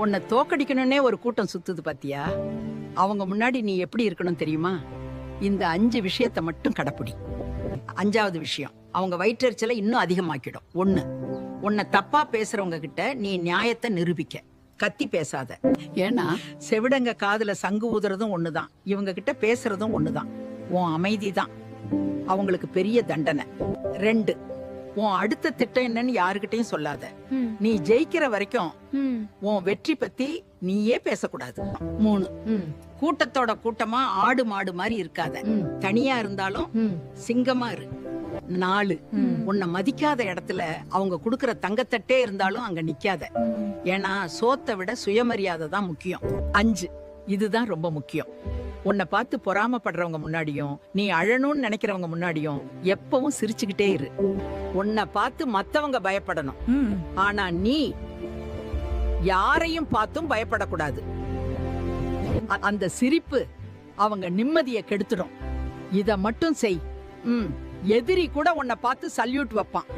உன்னை தோக்கடிக்கணும்னே ஒரு கூட்டம் சுத்துது பாத்தியா? அவங்க முன்னாடி நீ எப்படி இருக்கணும் தெரியுமா? இந்த அஞ்சு விஷயத்தை மட்டும் கடைப்பிடி. அஞ்சாவது விஷயம் அவங்க வயிற்றறிச்சலை இன்னும் அதிகமாக்கிடும். ஒண்ணு உன்னை தப்பா பேசுறவங்க கிட்ட நீ நியாயத்தை நிரூபிக்க. கத்தி பேசாத. ஏன்னா செவிடங்க காதுல சங்கு ஊதுறதும் ஒண்ணுதான். இவங்க கிட்ட பேசுறதும் ஒண்ணுதான். உன் அமைதி தான் அவங்களுக்கு பெரிய தண்டனை. ரெண்டு உன் அடுத்த திட்டம் என்னன்னு யாருக்கிட்டையும் சொல்லாத. நீ ஜெயிக்கிற வரைக்கும் உன் வெற்றி பத்தி நீயே பேசக்கூடாது. மூணு. கூட்டத்தோட கூட்டமா ஆடு மாடு மாதிரி இருக்காத. தனியா இருந்தாலும் சிங்கமா இரு. நாலு. உன்னை மதிக்காத இடத்துல அவங்க குடுக்கற தங்கத்தட்டே இருந்தாலும் அங்க நிக்காத. ஏன்னா சோத்தை விட சுயமரியாதை தான் முக்கியம். அஞ்சு. இதுதான் ரொம்ப முக்கியம். உன்னை பார்த்து பொறாமப்படுறவங்க முன்னாடியும் நீ அழணும்னு நினைக்கிறவங்க முன்னாடியும் எப்பவும் சிரிச்சுக்கிட்டே இரு. உன்னை பார்த்து மத்தவங்க பயப்படணும். ஆனா நீ யாரையும் பார்த்தும் பயப்படக்கூடாது. அந்த சிரிப்பு அவங்க நிம்மதியை கெடுத்துடும். இத மட்டும் செய். எதிரி கூட உன்னை பார்த்து சல்யூட் வைப்பான்.